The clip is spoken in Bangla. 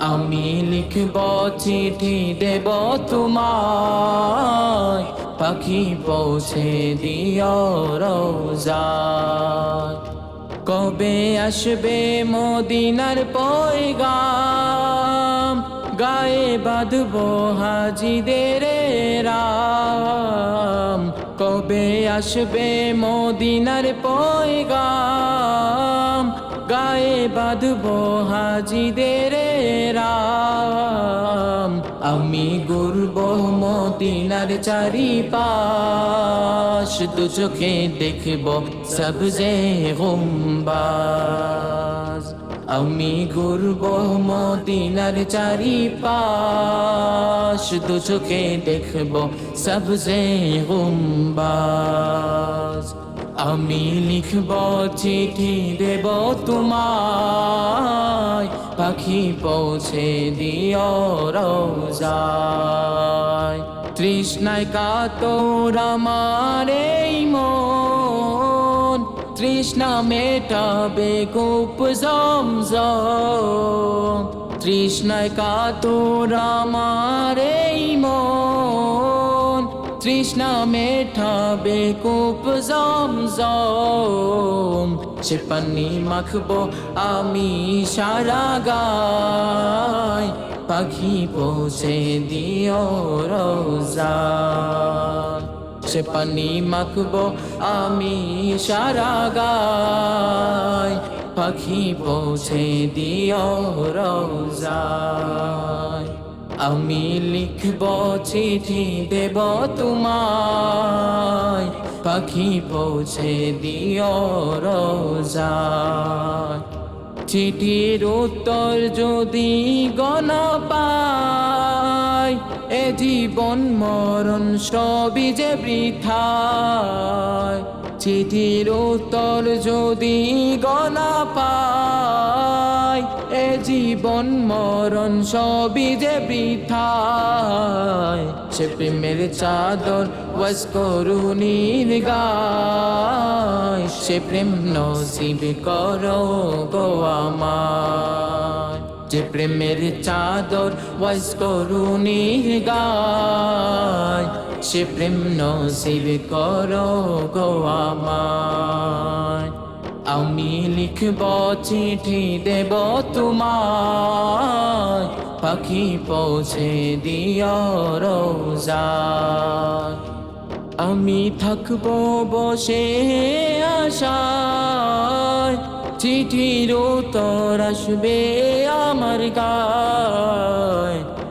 আমি লিখব চিঠি দেব তোমায়। পাখি পৌঁছে দিও রোজায় কবে আসবে মদিনার পয়গাম? গায়ে বাঁধব হাজিদের রাম। কবে আসবে মদিনার পয়গাম? গায়ে বাঁধব হাজিদের রাম। আমি গুরব মদিনার চারি পাশ দু চোখে দেখব সবজে গুম্বাজ। আমি গুরব মদিনার চারি পাশ দু চোখে দেখব সবজে গুম্বাজ। আমি লিখব চিঠি দেব তোমায়। পাখি পৌঁছে দিও রোজায়। তৃষ্ণায় কাতর আমার এই মন। তৃষ্ণা মেটাবে কূপ জমজম। তৃষ্ণায় কাতর আমার এই মন। তৃষ্ণা মেটাবে কূপ জমজম সে পানি মাখবো আমি সারা গায়। পাখি পৌঁছে দিও রোজা। সে পানি মাখবো আমি সারা গায়। পাখি পৌঁছে দিও রোজায় আমি লিখব চিঠি দেব তোমায়। পাখি পৌঁছে দিও রোজায় চিঠির উত্তর যদি গণ পাই, এ জীবন মরণ সবই যে বৃথায়। চিঠির উত্তর যদি গণ পাই জীবন, মরণ সবই যে বৃথায়। সে প্রেমের চাদর ওয়াজ করুণীর গায় সে প্রেম নসিব করো গো যে প্রেমের চাদর ওয়াজ করুণীর গায় সে প্রেম নসিব করো গো আমার। আমি লিখব চিঠি দেব তোমায়। পাখি পৌঁছে দিও রোজায় আমি থাকব বসে আশায়। চিঠির উত্তর আসবে আমার গায়।